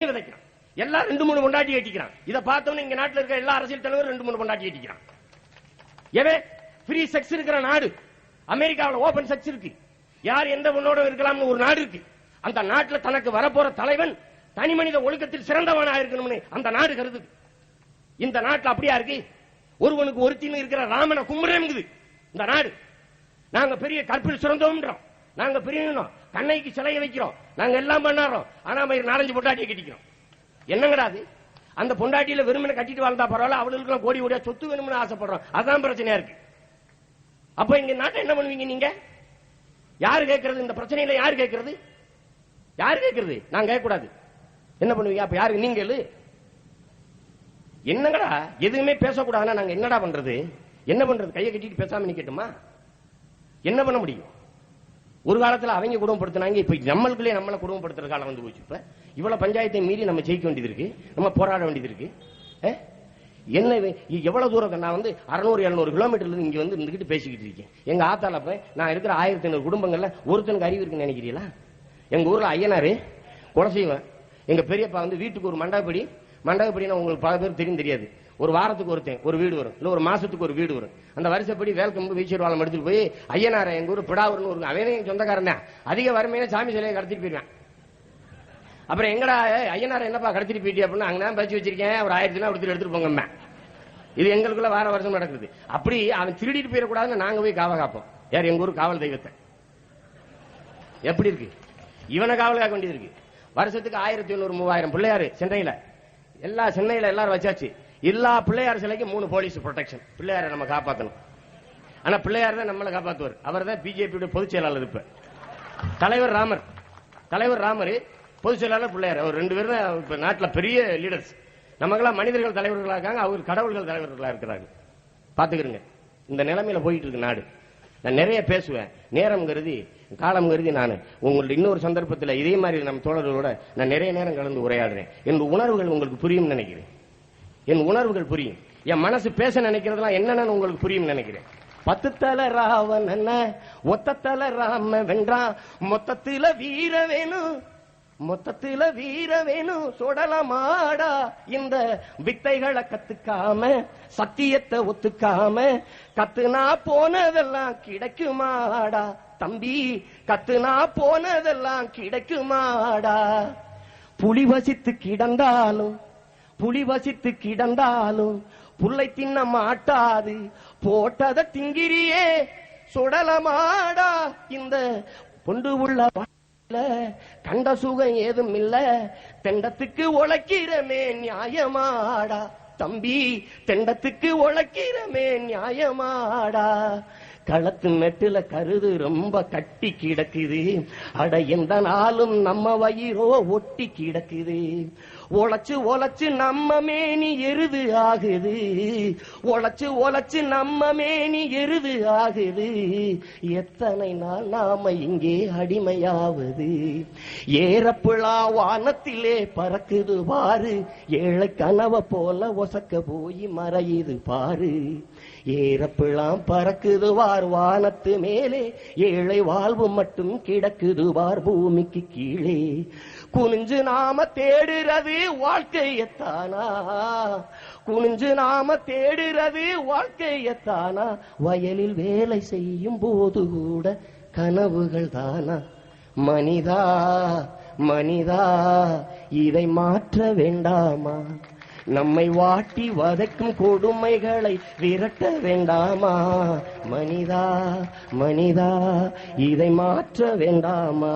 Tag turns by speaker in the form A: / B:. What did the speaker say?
A: விதைக்கிறான் எல்லாம் ரெண்டு மூணு கொண்டாட்டி ஏட்டிக்கிறான் இதை பார்த்தவன இங்க நாட்டில் இருக்க எல்லா அரசியல் தலைவரும் ரெண்டு மூணு கொண்டாட்டி ஏட்டிக்கிறான் எவே ஃப்ரீ செக்ஸ் இருக்கிற நாடு. அமெரிக்காவில் ஓபன் செக்ஸ் இருக்கு. யார் எந்த பொண்ணோட இருக்கலாம்னு ஒரு நாடு இருக்கு. அந்த நாட்டில் தனக்கு வரப்போற தலைவன் தனி மனித ஒழுக்கத்தில் சிறந்தவனா இருக்கணும்னு அந்த நாடு கருது இந்த நாட்டில் அப்படியா இருக்கு? ஒருவனுக்கு ஒருத்தின்னு இருக்கிற ராமனை கும்பிடுறேங்குது. இந்த நாடு. நாங்க பெரிய கற்பில் சிறந்தோம்ன்றோம். நாங்க பெரிய கண்ணைக்கு சிலையை வைக்கிறோம். நாங்க எல்லாம் பண்ணாரோம் ஆனா மாதிரி நாலஞ்சு பொண்டாட்டியை கட்டிக்கிறோம். என்னங்கடா அது? அந்த பொண்டாட்டியில வெறுமனை கட்டிட்டு வாழ்ந்தா பரவாயில்ல அவளுக்கு கோடி கோடியா சொத்து வேணும்னு ஆசைப்படுறோம். அதான் பிரச்சனையா இருக்கு. அப்ப இங்க நாட்டை என்ன பண்ணுவீங்க நீங்க? யாரு கேட்கறது? இந்த பிரச்சனையில யாரு கேட்கறது? யாரு கேட்கறது? நான் கேட்க கூடாது என்ன பண்ணுவீங்க? அப்ப யாரு நீங்க என்னங்கடா? எதுவுமே பேசக்கூடாதுன்னா நாங்க என்னடா பண்றது? என்ன பண்றது? கையை கட்டிட்டு பேசாம நிக்கட்டுமா? என்ன பண்ண முடியும்? ஒரு காலத்தில் அவங்க குடும்பப்படுத்தினாங்க இப்போ நம்மளுக்குள்ளே நம்மளை குடும்பப்படுத்துற காலம் வந்து போச்சு. இப்போ இவ்வளோ பஞ்சாயத்தை மீறி நம்ம ஜெயிக்க வேண்டியது இருக்கு நம்ம போராட வேண்டியது இருக்கு. என்ன எவ்வளவு தூரம் நான் வந்து அறுநூறு எழுநூறு கிலோமீட்டர்ல இங்க வந்து இருந்துகிட்டு பேசிக்கிட்டு இருக்கேன். எங்க ஆத்தால போய் நான் இருக்கிற ஆயிரத்தி ஐநூறு குடும்பங்கள்ல ஒருத்தனுக்கு அறிவு இருக்குன்னு நினைக்கிறீங்களா? எங்க ஊர்ல ஐயனாரு கொலை செய்வேன் எங்க பெரியப்பா வந்து வீட்டுக்கு ஒரு மண்டபடி மண்டபப்படினா உங்களுக்கு பல பேர் தெரியும் தெரியாது. ஒரு வாரத்துக்கு ஒருத்தன் ஒரு வீடு வரும். இல்ல ஒரு மாசத்துக்கு ஒரு வீடு வரும். அந்த வருஷப்படி வேல்கம்பு வீச்சர் எடுத்துட்டு போய் ஐயனார எங்க ஊர் பிடாவூர்னு ஒரு அவனே சொந்தக்காரன் தான். அதிக வறுமையில சாமி சிலையை கடத்திட்டு போயிருவேன். அப்புறம் எங்கடா ஐயனார் என்னப்பா கடத்திட்டு போயிட்டி அப்படின்னு அங்க தான் வச்சிருக்கேன். ஒரு ஆயிரத்தி ரூபா எடுத்துட்டு எடுத்துட்டு போங்க இது எங்களுக்குள்ள வார வருஷம் நடக்குது அப்படி அவன் திருடிட்டு போயிடக்கூடாதுன்னு நாங்க போய் காவல் காப்போம். யார் எங்க ஊர் காவல் தெய்வத்தை? எப்படி இருக்கு? இவனை காவல் காக்க வேண்டியது இருக்கு. வருஷத்துக்கு ஆயிரத்தி ஐநூறு மூவாயிரம். பிள்ளையாரு சென்னையில. எல்லா சென்னையில எல்லாரும் வச்சாச்சு. எல்லா பிள்ளையார் சிலைக்கு மூணு போலீஸ் ப்ரொடெக்ஷன் பிள்ளையாரை நம்ம காப்பாத்தணும். ஆனா பிள்ளையார் தான் நம்மளை காப்பாத்துவார். அவர் தான் பிஜேபியோட பொதுச் செயலாளர் இப்ப. தலைவர் ராமர். தலைவர் ராமர் பொதுச் செயலாளர் பிள்ளையார். அவர் ரெண்டு பேரும் தான் இப்ப நாட்டில் பெரிய லீடர்ஸ் நமக்கெல்லாம் மனிதர்கள் தலைவர்களாக இருக்காங்க அவர் கடவுள்கள் தலைவர்களாக இருக்கிறாங்க. பாத்துக்கிறங்க இந்த நிலைமையில போயிட்டு இருக்கு நாடு. நான் நிறைய பேசுவேன். நேரம் கருதி காலம் கருதி நான் உங்களுடைய இன்னொரு சந்தர்ப்பத்தில் இதே மாதிரி நம்ம தோழர்களோட நான் நிறைய நேரம் கலந்து உரையாடுறேன். என் உணர்வுகள் உங்களுக்கு புரியும் நினைக்கிறேன். என் உணர்வுகள் புரியும். என் மனசு பேச நினைக்கிறதுலாம் என்னன்னு உங்களுக்கு புரியும் நினைக்கிறேன். பத்து தலை ராவன் என்ன ஒத்த ராம வென்றான் மொத்தத்துல வீர வேணும் மொத்தத்துல வீர வேணும் சுடலமாடா இந்த வித்தைகளை கத்துக்காம சத்தியத்தை ஒத்துக்காம கத்துனா போனதெல்லாம் கிடைக்குமாடா. தம்பி கத்துனா போனதெல்லாம் கிடைக்குமாடா? புலி வசித்து கிடந்தாலும் புலி வசித்து கிடந்தாலும் புல்லை தின்ன மாட்டாது. போட்டத திங்கிரியே சுடலமாடா. இந்த பொண்டு உள்ள கண்ட சுகம் ஏதும் இல்ல. தெண்டத்துக்கு உழைக்கிறமே நியாயமாடா. தம்பி தெண்டத்துக்கு உழைக்கிறமே நியாயமாடா. களத்து நெட்டுல கருது ரொம்ப கட்டி கிடக்குது. அட எந்த நாளும் நம்ம வயிறோ ஒட்டி கிடக்குது. உழைச்சு உழைச்சு நம்ம மேனி எருது ஆகுது. உழைச்சு உழைச்சு நம்ம மேனி எருது ஆகுது. எத்தனை நாள் நாம இங்கே அடிமையாவது. ஏறப்புழா வானத்திலே பறக்குது பாரு ஏழை கனவை போல ஒசக்க போய் மறையுது பாரு ஏறப்பிழாம் பறக்குது பார் வானத்து மேலே ஏழை வாழ்வு மட்டும் கிடக்குது பார் பூமிக்கு கீழே. குனிஞ்சு நாம தேடுறது வாழ்க்கையத்தானா? குனிஞ்சு நாம தேடுறது வாழ்க்கையத்தானா? வயலில் வேலை செய்யும் போது கூட கனவுகள் தானா? மனிதா மனிதா இதை மாற்ற வேண்டாமா? நம்மை வாட்டி வதைக்கும் கொடுமைகளை விரட்ட வேண்டாமா? மனிதா மனிதா இதை மாற்ற வேண்டாமா?